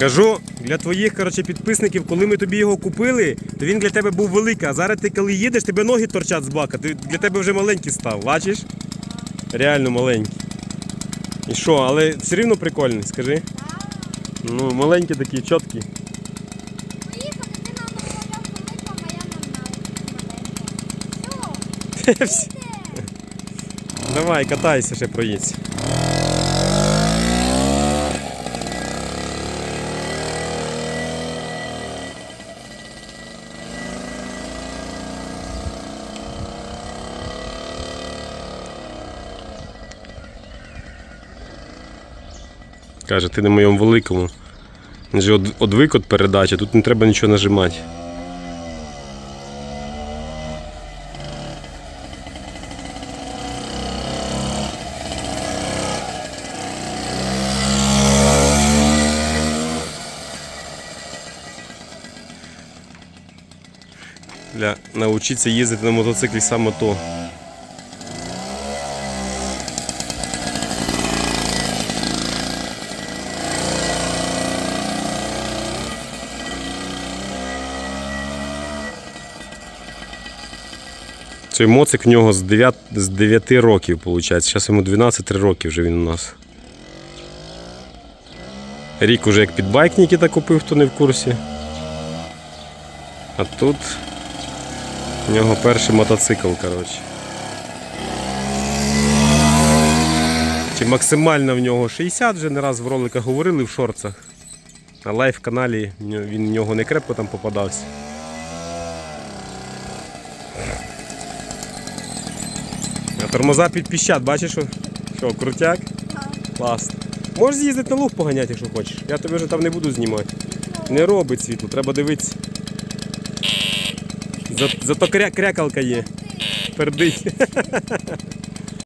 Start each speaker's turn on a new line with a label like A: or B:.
A: Кажу для твоїх коротше, підписників, коли ми тобі його купили, то він для тебе був великий. А зараз ти коли їдеш, тебе ноги торчать з бака. Ти, для тебе вже маленький став, бачиш? Реально маленький. І що, але все рівно прикольний, скажи. Ну, маленький такий, чіткий.
B: Поїхали, ти нам розмовляв великого, а я нам маленького. Все,
A: Давай, катайся ще проїдься. Каже, ти на моєму великому. Він же од- одвик від передачі, тут не треба нічого нажимати. Для навчитися їздити на мотоциклі саме то. Цей моцик в нього з 9, з 9 років, виходить. Зараз йому 12 років вже він у нас. Рік уже як підбайк Нікіта купив, хто не в курсі. А тут у нього перший мотоцикл, коротше. Чи максимально в нього 60, вже не раз в роликах говорили в шорцах. На лайв каналі він в нього не крепко там попадався. Тормоза під піщат, бачиш, що, крутяк? Класно. Можеш з'їздити на луг поганяти, якщо хочеш. Я тебе вже там не буду знімати. Не робить світло, треба дивитися. Зато кря- крякалка є. Пердить.